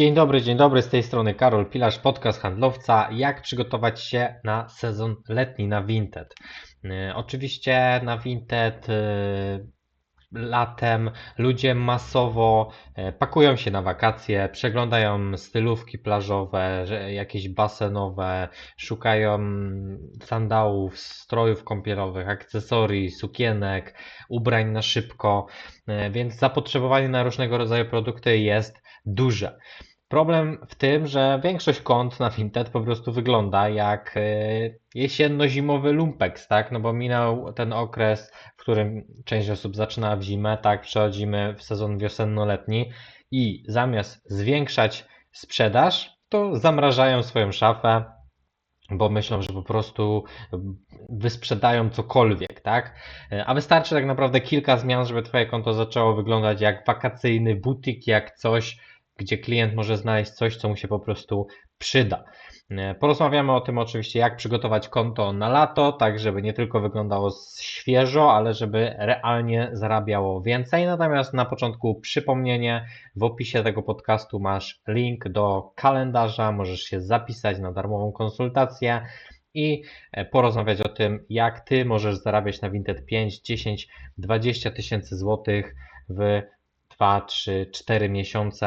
Dzień dobry, dzień dobry, z tej strony Karol Pilarz, podcast handlowca. Jak przygotować się na sezon letni na Vinted? Yy, oczywiście na Vinted yy, latem ludzie masowo yy, pakują się na wakacje, przeglądają stylówki plażowe, jakieś basenowe, szukają sandałów, strojów kąpielowych, akcesorii, sukienek, ubrań na szybko, więc zapotrzebowanie na różnego rodzaju produkty jest duże. Problem w tym, że większość kont na Vinted po prostu wygląda jak e, jesienno-zimowy lumpex, tak? No bo minął ten okres, w którym część osób zaczyna w zimę, tak? Przechodzimy w sezon wiosenno-letni i zamiast zwiększać sprzedaż, to zamrażają swoją szafę, bo myślą, że po prostu wysprzedają cokolwiek, tak? E, A wystarczy tak naprawdę kilka zmian, żeby Twoje konto zaczęło wyglądać jak wakacyjny butik, jak coś, gdzie klient może znaleźć coś, co mu się po prostu przyda. E, Porozmawiamy o tym oczywiście, jak przygotować konto na lato, tak żeby nie tylko wyglądało świeżo, ale żeby realnie zarabiało więcej. Natomiast na początku przypomnienie, w opisie tego podcastu masz link do kalendarza, możesz się zapisać na darmową konsultację i e, porozmawiać o tym, jak Ty możesz zarabiać na Vinted 5, 10, 20 tysięcy złotych w 2, 3, 4 miesiące.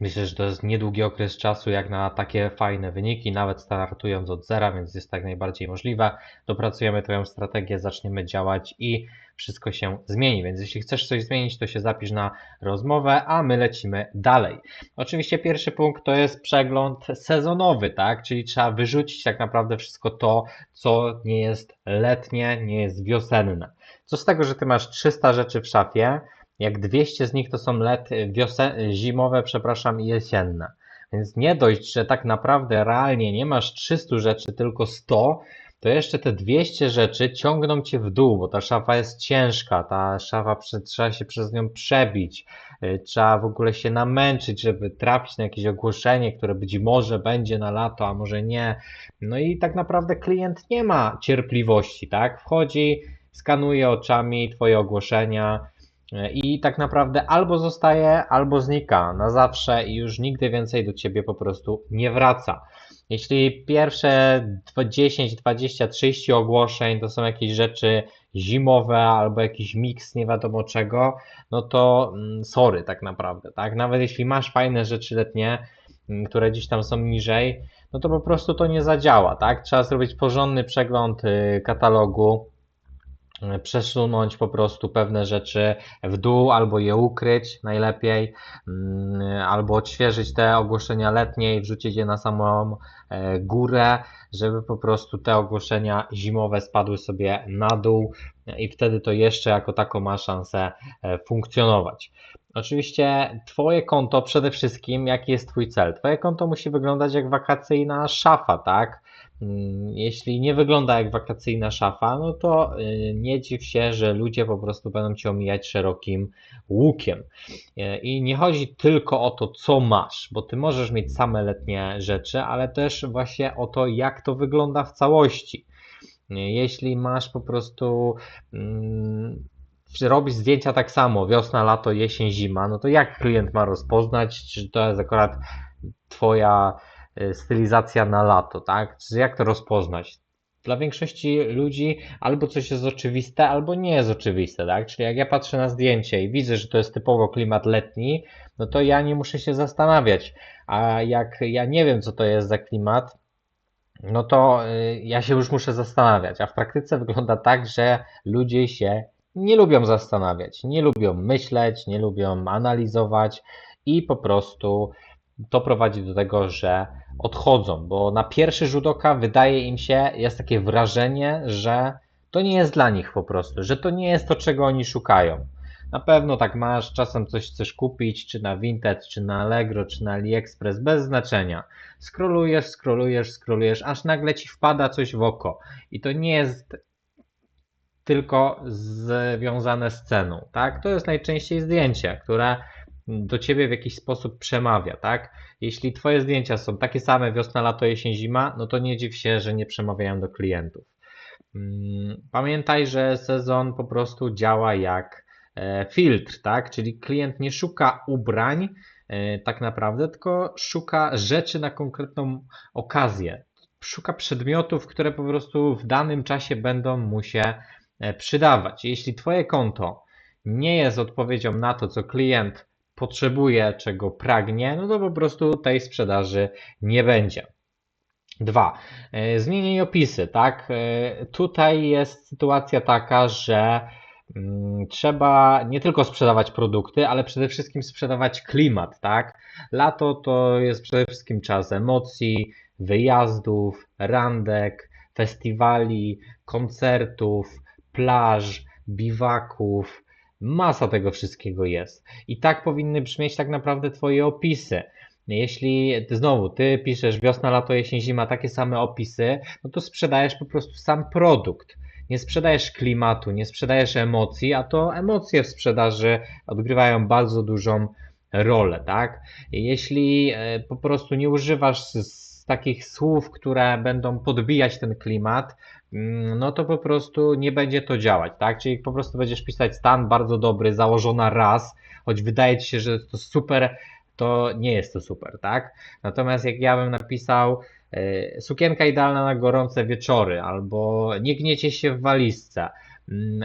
Myślę, że to jest niedługi okres czasu jak na takie fajne wyniki, nawet startując od zera, więc jest tak najbardziej możliwe. Dopracujemy Twoją strategię, zaczniemy działać i wszystko się zmieni. Więc jeśli chcesz coś zmienić, to się zapisz na rozmowę, a my lecimy dalej. Oczywiście pierwszy punkt to jest przegląd sezonowy, tak? Czyli trzeba wyrzucić tak naprawdę wszystko to, co nie jest letnie, nie jest wiosenne. Co z tego, że Ty masz 300 rzeczy w szafie, jak 200 z nich to są let, wiosen, zimowe, przepraszam, i jesienne. Więc nie dość, że tak naprawdę realnie nie masz 300 rzeczy, tylko 100, to jeszcze te 200 rzeczy ciągną cię w dół, bo ta szafa jest ciężka, ta szafa trzeba się przez nią przebić, y, trzeba w ogóle się namęczyć, żeby trafić na jakieś ogłoszenie, które być może będzie na lato, a może nie. No i tak naprawdę klient nie ma cierpliwości, tak? Wchodzi, skanuje oczami twoje ogłoszenia, i tak naprawdę albo zostaje, albo znika na zawsze i już nigdy więcej do ciebie po prostu nie wraca. Jeśli pierwsze 10, 20, 30 ogłoszeń to są jakieś rzeczy zimowe albo jakiś miks nie wiadomo czego, no to mm, sorry tak naprawdę, tak? Nawet jeśli masz fajne rzeczy letnie, mm, które gdzieś tam są niżej, no to po prostu to nie zadziała, tak? Trzeba zrobić porządny przegląd y, katalogu, przesunąć po prostu pewne rzeczy w dół, albo je ukryć najlepiej, mm, albo odświeżyć te ogłoszenia letnie i wrzucić je na samą e, górę, żeby po prostu te ogłoszenia zimowe spadły sobie na dół i wtedy to jeszcze jako tako ma szansę e, funkcjonować. Oczywiście Twoje konto przede wszystkim, jaki jest Twój cel? Twoje konto musi wyglądać jak wakacyjna szafa, tak? Mm, Jeśli nie wygląda jak wakacyjna szafa, no to y, nie dziw się, że ludzie po prostu będą cię omijać szerokim łukiem. Y, I nie chodzi tylko o to, co masz, bo ty możesz mieć same letnie rzeczy, ale też właśnie o to, jak to wygląda w całości. Y, Jeśli masz po prostu mm, robisz zdjęcia tak samo, wiosna, lato, jesień, zima, no to jak klient ma rozpoznać, czy to jest akurat twoja stylizacja na lato, tak? Czy jak to rozpoznać? Dla większości ludzi albo coś jest oczywiste, albo nie jest oczywiste, tak? Czyli jak ja patrzę na zdjęcie i widzę, że to jest typowo klimat letni, no to ja nie muszę się zastanawiać. A jak ja nie wiem, co to jest za klimat, no to y, ja się już muszę zastanawiać. A w praktyce wygląda tak, że ludzie się nie lubią zastanawiać, nie lubią myśleć, nie lubią analizować i po prostu to prowadzi do tego, że odchodzą, bo na pierwszy rzut oka wydaje im się, jest takie wrażenie, że to nie jest dla nich po prostu, że to nie jest to, czego oni szukają. Na pewno tak masz, czasem coś chcesz kupić, czy na Vinted, czy na Allegro, czy na AliExpress, bez znaczenia. Scrollujesz, scrollujesz, scrollujesz, aż nagle ci wpada coś w oko. I to nie jest tylko związane z ceną, tak? To jest najczęściej zdjęcie, które do ciebie w jakiś sposób przemawia, tak? Jeśli twoje zdjęcia są takie same wiosna, lato, jesień, zima, no to nie dziw się, że nie przemawiają do klientów. Mm, Pamiętaj, że sezon po prostu działa jak e, filtr, tak? Czyli klient nie szuka ubrań, e, tak naprawdę, tylko szuka rzeczy na konkretną okazję. Szuka przedmiotów, które po prostu w danym czasie będą mu się e, przydawać. Jeśli Twoje konto nie jest odpowiedzią na to, co klient potrzebuje, czego pragnie, no to po prostu tej sprzedaży nie będzie. Dwa, e, zmieniaj opisy, tak? E, tutaj jest sytuacja taka, że mm, trzeba nie tylko sprzedawać produkty, ale przede wszystkim sprzedawać klimat, tak? Lato to jest przede wszystkim czas emocji, wyjazdów, randek, festiwali, koncertów, plaż, biwaków, Masa tego wszystkiego jest. I tak powinny brzmieć tak naprawdę Twoje opisy. Jeśli znowu ty piszesz wiosna, lato, jesień, zima, takie same opisy, no to sprzedajesz po prostu sam produkt. Nie sprzedajesz klimatu, nie sprzedajesz emocji, a to emocje w sprzedaży odgrywają bardzo dużą rolę, tak? Jeśli e, po prostu nie używasz takich słów, które będą podbijać ten klimat, no to po prostu nie będzie to działać, tak? Czyli po prostu będziesz pisać stan bardzo dobry, założona raz, choć wydaje ci się, że to super, to nie jest to super, tak? Natomiast jak ja bym napisał e, sukienka idealna na gorące wieczory, albo nie gniecie się w walizce, Mm,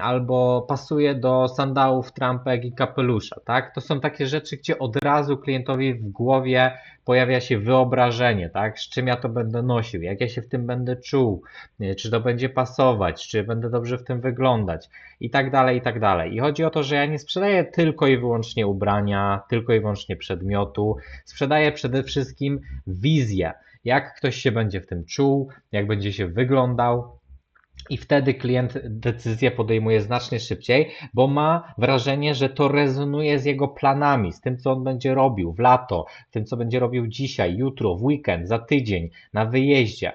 albo pasuje do sandałów, trampek i kapelusza, tak? To są takie rzeczy, gdzie od razu klientowi w głowie pojawia się wyobrażenie, tak? Z czym ja to będę nosił, jak ja się w tym będę czuł, czy to będzie pasować, czy będę dobrze w tym wyglądać i tak dalej, i tak dalej. I chodzi o to, że ja nie sprzedaję tylko i wyłącznie ubrania, tylko i wyłącznie przedmiotu, sprzedaję przede wszystkim wizję, jak ktoś się będzie w tym czuł, jak będzie się wyglądał, i wtedy klient decyzję podejmuje znacznie szybciej, bo ma wrażenie, że to rezonuje z jego planami, z tym, co on będzie robił w lato, tym, co będzie robił dzisiaj, jutro, w weekend, za tydzień, na wyjeździe.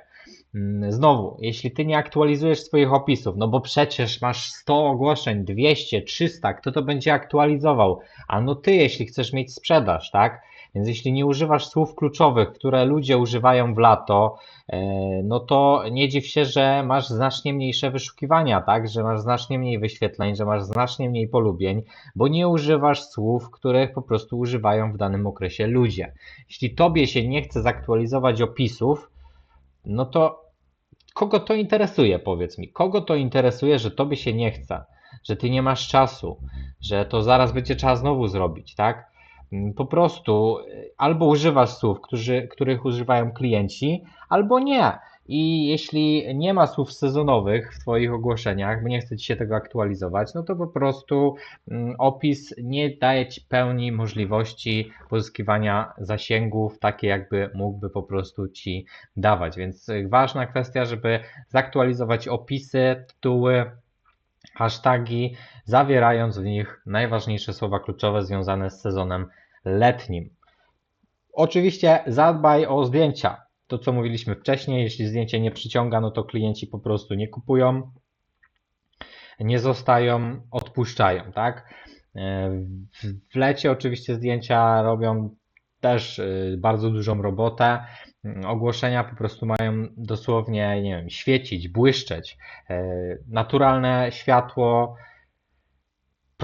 Mm, znowu, jeśli ty nie aktualizujesz swoich opisów, no bo przecież masz 100 ogłoszeń, 200, 300, kto to będzie aktualizował? A no ty, jeśli chcesz mieć sprzedaż, tak? Więc jeśli nie używasz słów kluczowych, które ludzie używają w lato, e, no to nie dziw się, że masz znacznie mniejsze wyszukiwania, tak? Że masz znacznie mniej wyświetleń, że masz znacznie mniej polubień, bo nie używasz słów, których po prostu używają w danym okresie ludzie. Jeśli tobie się nie chce zaktualizować opisów, no to kogo to interesuje, powiedz mi? Kogo to interesuje, że tobie się nie chce? Że ty nie masz czasu, że to zaraz będzie trzeba znowu zrobić, tak? Mm, po prostu y, albo używasz słów, którzy, których używają klienci, albo nie. I jeśli nie ma słów sezonowych w Twoich ogłoszeniach, bo nie chce Ci się tego aktualizować, no to po prostu mm, opis nie daje Ci pełni możliwości pozyskiwania zasięgów, takie jakby mógłby po prostu Ci dawać. Więc ważna kwestia, żeby zaktualizować opisy, tytuły, hasztagi, zawierając w nich najważniejsze słowa kluczowe związane z sezonem letnim. Oczywiście zadbaj o zdjęcia. To, co mówiliśmy wcześniej, jeśli zdjęcie nie przyciąga, no to klienci po prostu nie kupują, nie zostają, odpuszczają, tak? W lecie oczywiście zdjęcia robią też y, bardzo dużą robotę. Ogłoszenia po prostu mają dosłownie, nie wiem, świecić, błyszczeć. Y, naturalne światło,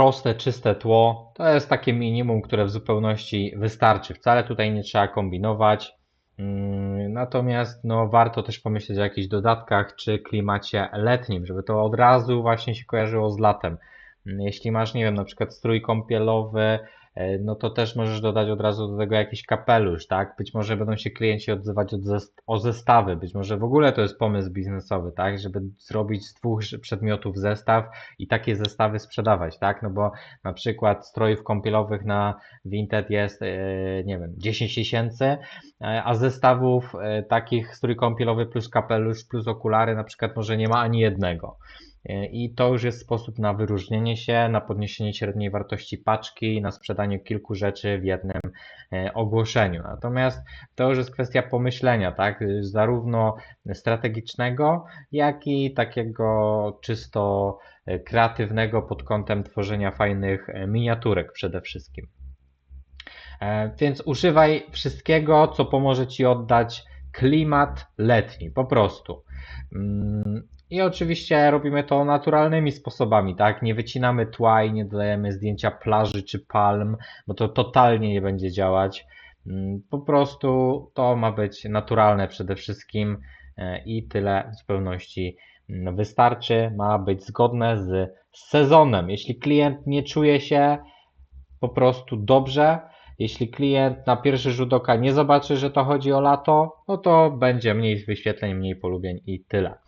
proste, czyste tło to jest takie minimum, które w zupełności wystarczy. Wcale tutaj nie trzeba kombinować. Mm, natomiast no, warto też pomyśleć o jakichś dodatkach czy klimacie letnim, żeby to od razu właśnie się kojarzyło z latem. Mm, jeśli masz, nie wiem, na przykład strój kąpielowy, no to też możesz dodać od razu do tego jakiś kapelusz, tak? Być może będą się klienci odzywać od zest o zestawy, być może w ogóle to jest pomysł biznesowy, tak? Żeby zrobić z dwóch przedmiotów zestaw i takie zestawy sprzedawać, tak? No bo na przykład strojów kąpielowych na Vinted jest, e, nie wiem, 10 tysięcy, e, a zestawów takich strój kąpielowy plus kapelusz plus okulary na przykład może nie ma ani jednego. E, I to już jest sposób na wyróżnienie się, na podniesienie średniej wartości paczki, na sprzedanie kilku rzeczy w jednym e, ogłoszeniu. Natomiast to już jest kwestia pomyślenia, tak? Zarówno strategicznego, jak i takiego czysto e, kreatywnego pod kątem tworzenia fajnych miniaturek przede wszystkim. Więc używaj wszystkiego, co pomoże Ci oddać klimat letni, po prostu. I oczywiście robimy to naturalnymi sposobami, tak? Nie wycinamy tła i nie dodajemy zdjęcia plaży czy palm, bo to totalnie nie będzie działać. Mm, po prostu to ma być naturalne przede wszystkim e, i tyle w zupełności mm, wystarczy. Ma być zgodne z sezonem. Jeśli klient nie czuje się po prostu dobrze, jeśli klient na pierwszy rzut oka nie zobaczy, że to chodzi o lato, no to będzie mniej wyświetleń, mniej polubień i tyle.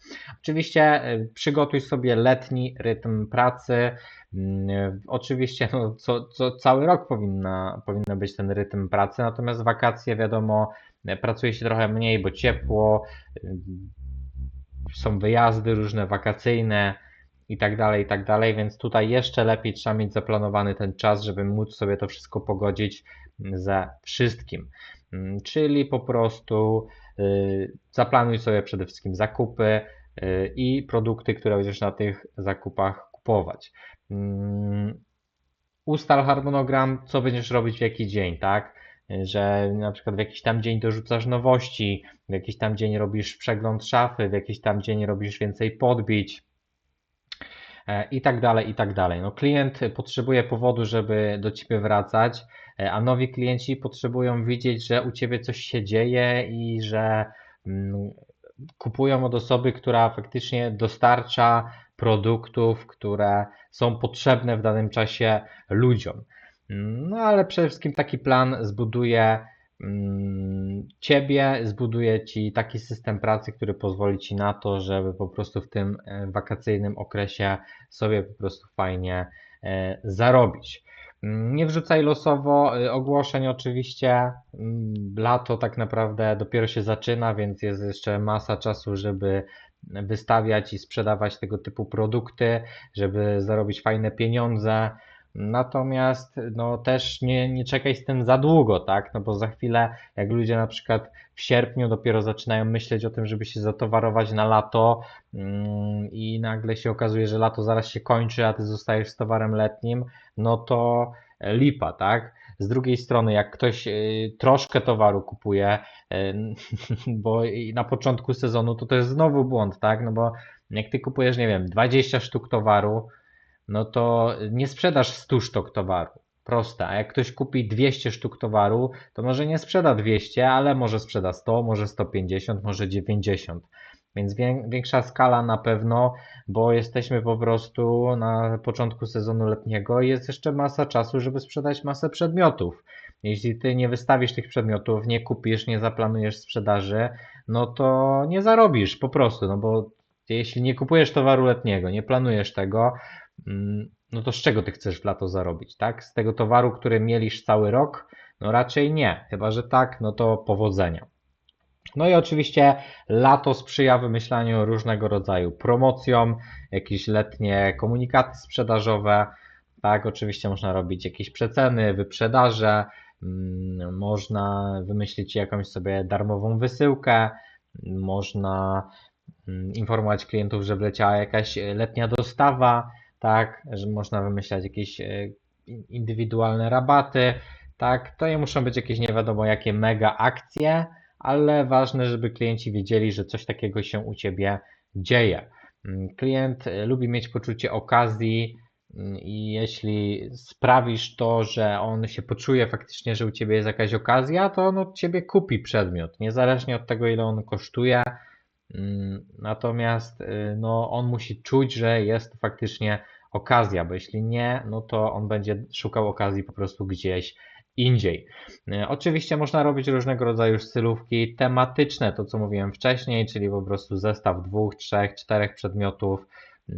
Oczywiście e, przygotuj sobie letni rytm pracy. Mm, oczywiście no, co, co, cały rok powinna, powinien być ten rytm pracy, natomiast wakacje wiadomo, e, pracuje się trochę mniej, bo ciepło, y, są wyjazdy różne wakacyjne i tak dalej, i tak dalej, więc tutaj jeszcze lepiej trzeba mieć zaplanowany ten czas, żeby móc sobie to wszystko pogodzić ze wszystkim. Mm, czyli po prostu y, zaplanuj sobie przede wszystkim zakupy y, i produkty, które będziesz na tych zakupach kupować. Mm, ustal harmonogram, co będziesz robić w jaki dzień, tak? Że na przykład w jakiś tam dzień dorzucasz nowości, w jakiś tam dzień robisz przegląd szafy, w jakiś tam dzień robisz więcej podbić, e, i tak dalej, i tak dalej. No, klient potrzebuje powodu, żeby do ciebie wracać, a nowi klienci potrzebują widzieć, że u Ciebie coś się dzieje i że mm, kupują od osoby, która faktycznie dostarcza produktów, które są potrzebne w danym czasie ludziom. No ale przede wszystkim taki plan zbuduje mm, Ciebie, zbuduje Ci taki system pracy, który pozwoli Ci na to, żeby po prostu w tym e, wakacyjnym okresie sobie po prostu fajnie e, zarobić. Nie wrzucaj losowo y, ogłoszeń oczywiście. Mm, lato tak naprawdę dopiero się zaczyna, więc jest jeszcze masa czasu, żeby wystawiać i sprzedawać tego typu produkty, żeby zarobić fajne pieniądze. Natomiast no, też nie, nie czekaj z tym za długo, tak? No bo za chwilę, jak ludzie na przykład w sierpniu dopiero zaczynają myśleć o tym, żeby się zatowarować na lato mm, i nagle się okazuje, że lato zaraz się kończy, a ty zostajesz z towarem letnim, no to lipa, tak? Z drugiej strony, jak ktoś y, troszkę towaru kupuje, y, bo na początku sezonu, to to jest znowu błąd, tak? No bo jak ty kupujesz, nie wiem, 20 sztuk towaru, no to nie sprzedasz 100 sztuk towaru. Proste. A jak ktoś kupi 200 sztuk towaru, to może nie sprzeda 200, ale może sprzeda 100, może 150, może 90. Więc większa skala na pewno, bo jesteśmy po prostu na początku sezonu letniego i jest jeszcze masa czasu, żeby sprzedać masę przedmiotów. Jeśli ty nie wystawisz tych przedmiotów, nie kupisz, nie zaplanujesz sprzedaży, no to nie zarobisz po prostu, no bo jeśli nie kupujesz towaru letniego, nie planujesz tego, no to z czego ty chcesz w lato zarobić, tak? Z tego towaru, który mielisz cały rok? No raczej nie, chyba że tak, no to powodzenia. No i oczywiście lato sprzyja wymyślaniu różnego rodzaju promocjom, jakieś letnie komunikaty sprzedażowe. Tak, oczywiście można robić jakieś przeceny, wyprzedaże, mm, można wymyślić jakąś sobie darmową wysyłkę, można mm, informować klientów, że wleciała jakaś letnia dostawa, tak, że można wymyślać jakieś e, indywidualne rabaty, tak, to nie muszą być jakieś nie wiadomo jakie mega akcje, ale ważne, żeby klienci wiedzieli, że coś takiego się u Ciebie dzieje. Mm, klient e, lubi mieć poczucie okazji mm, i jeśli sprawisz to, że on się poczuje faktycznie, że u Ciebie jest jakaś okazja, to on od Ciebie kupi przedmiot, niezależnie od tego, ile on kosztuje. Mm, natomiast e, no, on musi czuć, że jest faktycznie okazja, bo jeśli nie, no to on będzie szukał okazji po prostu gdzieś indziej. E, oczywiście można robić różnego rodzaju stylówki tematyczne, to co mówiłem wcześniej, czyli po prostu zestaw dwóch, trzech, czterech przedmiotów,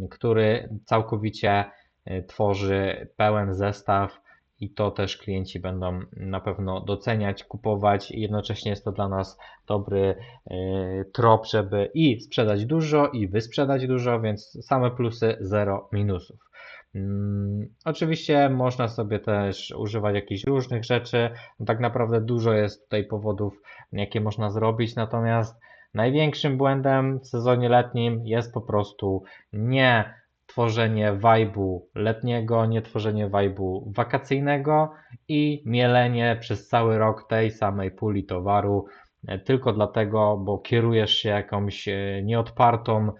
który całkowicie e, tworzy pełen zestaw i to też klienci będą na pewno doceniać, kupować i jednocześnie jest to dla nas dobry e, trop, żeby i sprzedać dużo i wysprzedać dużo, więc same plusy, zero minusów. Mm, oczywiście można sobie też używać jakichś różnych rzeczy. Tak naprawdę dużo jest tutaj powodów, jakie można zrobić, natomiast największym błędem w sezonie letnim jest po prostu nie tworzenie wajbu letniego, nie tworzenie wajbu wakacyjnego i mielenie przez cały rok tej samej puli towaru e, tylko dlatego, bo kierujesz się jakąś e, nieodpartą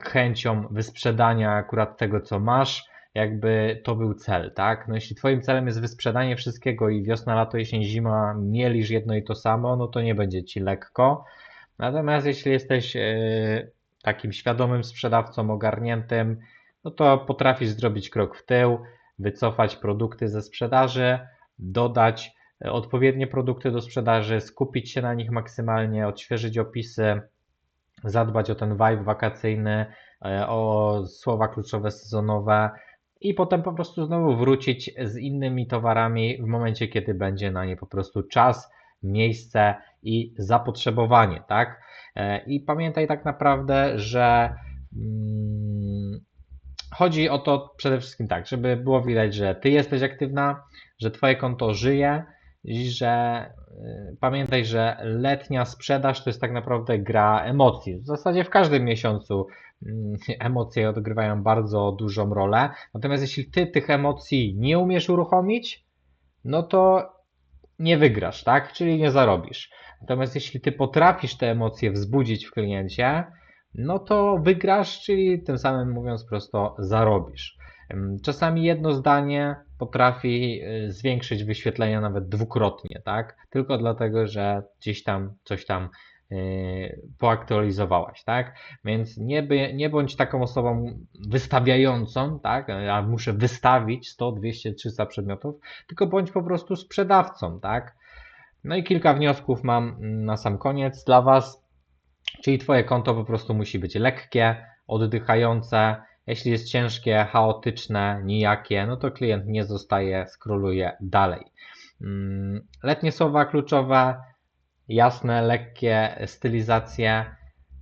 chęcią wysprzedania akurat tego, co masz, jakby to był cel, tak? No jeśli twoim celem jest wysprzedanie wszystkiego i wiosna, lato, jesień, zima mielisz jedno i to samo, no to nie będzie ci lekko. Natomiast jeśli jesteś e, takim świadomym sprzedawcą, ogarniętym, no to potrafisz zrobić krok w tył, wycofać produkty ze sprzedaży, dodać e, odpowiednie produkty do sprzedaży, skupić się na nich maksymalnie, odświeżyć opisy, zadbać o ten vibe wakacyjny, e, o słowa kluczowe sezonowe i potem po prostu znowu wrócić z innymi towarami w momencie, kiedy będzie na nie po prostu czas, miejsce i zapotrzebowanie, tak? E, I pamiętaj tak naprawdę, że mm, chodzi o to przede wszystkim tak, żeby było widać, że ty jesteś aktywna, że twoje konto żyje i że y, pamiętaj, że letnia sprzedaż to jest tak naprawdę gra emocji. W zasadzie w każdym miesiącu mm, emocje odgrywają bardzo dużą rolę. Natomiast jeśli ty tych emocji nie umiesz uruchomić, no to nie wygrasz, tak? Czyli nie zarobisz. Natomiast jeśli ty potrafisz te emocje wzbudzić w kliencie, no to wygrasz, czyli tym samym mówiąc prosto zarobisz. Czasami jedno zdanie potrafi y, zwiększyć wyświetlenia nawet dwukrotnie, tak? Tylko dlatego, że gdzieś tam coś tam y, poaktualizowałaś, tak? Więc nie, by, nie bądź taką osobą wystawiającą, tak? Ja muszę wystawić 100, 200, 300 przedmiotów, tylko bądź po prostu sprzedawcą, tak? No i kilka wniosków mam na sam koniec dla Was. Czyli Twoje konto po prostu musi być lekkie, oddychające. Jeśli jest ciężkie, chaotyczne, nijakie, no to klient nie zostaje, skroluje dalej. Mm, letnie słowa kluczowe, jasne, lekkie stylizacje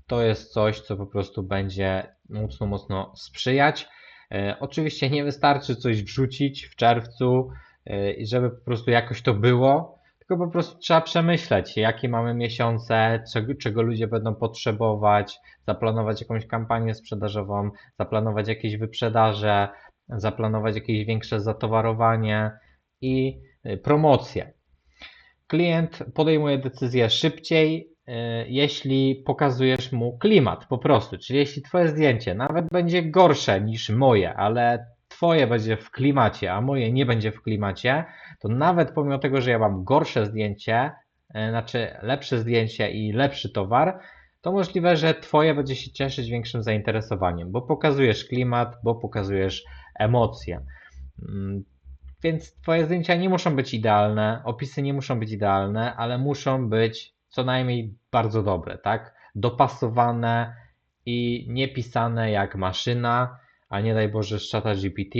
to jest coś, co po prostu będzie mocno, mocno sprzyjać. E, oczywiście nie wystarczy coś wrzucić w czerwcu, e, żeby po prostu jakoś to było, tylko po prostu trzeba przemyśleć, jakie mamy miesiące, czego, ludzie będą potrzebować, zaplanować jakąś kampanię sprzedażową, zaplanować jakieś wyprzedaże, zaplanować jakieś większe zatowarowanie i y, promocję. Klient podejmuje decyzję szybciej, y, jeśli pokazujesz mu klimat po prostu. Czyli jeśli Twoje zdjęcie nawet będzie gorsze niż moje, ale Twoje będzie w klimacie, a moje nie będzie w klimacie, to nawet pomimo tego, że ja mam gorsze zdjęcie, e, znaczy lepsze zdjęcie i lepszy towar, to możliwe, że Twoje będzie się cieszyć większym zainteresowaniem, bo pokazujesz klimat, bo pokazujesz emocje. Mm, więc Twoje zdjęcia nie muszą być idealne, opisy nie muszą być idealne, ale muszą być co najmniej bardzo dobre, tak? Dopasowane i nie pisane jak maszyna, a nie daj Boże z czata GPT,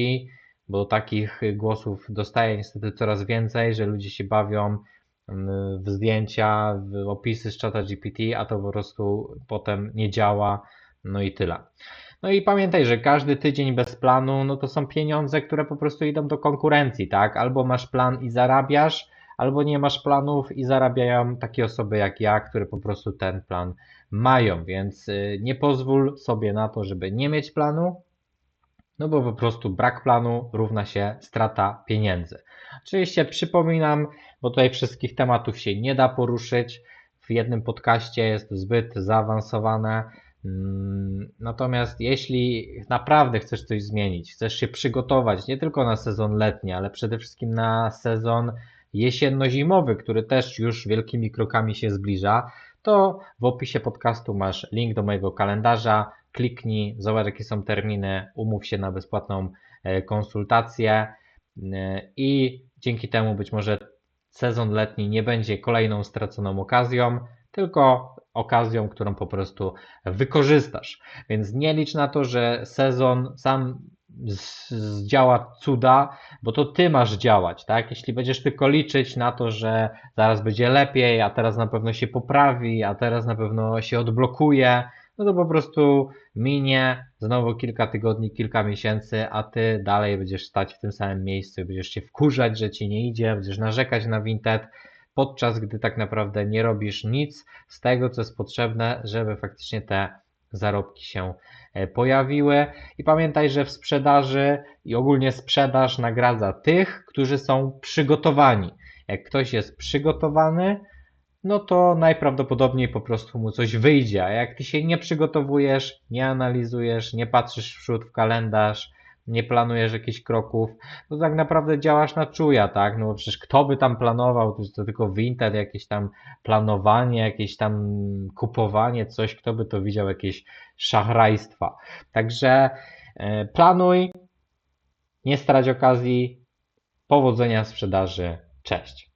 bo takich głosów dostaję niestety coraz więcej, że ludzie się bawią mm, w zdjęcia, w opisy z czata GPT, a to po prostu potem nie działa, no i tyle. No i pamiętaj, że każdy tydzień bez planu, no to są pieniądze, które po prostu idą do konkurencji, tak? Albo masz plan i zarabiasz, albo nie masz planów i zarabiają takie osoby jak ja, które po prostu ten plan mają, więc y, nie pozwól sobie na to, żeby nie mieć planu, no bo po prostu brak planu równa się strata pieniędzy. Oczywiście przypominam, bo tutaj wszystkich tematów się nie da poruszyć. W jednym podcaście jest zbyt zaawansowane. Mm, natomiast jeśli naprawdę chcesz coś zmienić, chcesz się przygotować nie tylko na sezon letni, ale przede wszystkim na sezon jesienno-zimowy, który też już wielkimi krokami się zbliża, to w opisie podcastu masz link do mojego kalendarza, kliknij, zobacz jakie są terminy, umów się na bezpłatną e, konsultację e, i dzięki temu być może sezon letni nie będzie kolejną straconą okazją, tylko okazją, którą po prostu wykorzystasz. Więc nie licz na to, że sezon sam zdziała cuda, bo to ty masz działać, tak? Jeśli będziesz tylko liczyć na to, że zaraz będzie lepiej, a teraz na pewno się poprawi, a teraz na pewno się odblokuje, no to po prostu minie znowu kilka tygodni, kilka miesięcy, a ty dalej będziesz stać w tym samym miejscu i będziesz się wkurzać, że ci nie idzie, będziesz narzekać na Vinted, podczas gdy tak naprawdę nie robisz nic z tego, co jest potrzebne, żeby faktycznie te zarobki się e, pojawiły. I pamiętaj, że w sprzedaży i ogólnie sprzedaż nagradza tych, którzy są przygotowani. Jak ktoś jest przygotowany, no to najprawdopodobniej po prostu mu coś wyjdzie. A jak ty się nie przygotowujesz, nie analizujesz, nie patrzysz w przód w kalendarz, nie planujesz jakichś kroków, to tak naprawdę działasz na czuja, tak? No bo przecież kto by tam planował, to, to tylko Vinted, jakieś tam planowanie, jakieś tam kupowanie, coś, kto by to widział, jakieś szachrajstwa. Także e, planuj, nie strać okazji, powodzenia sprzedaży, cześć.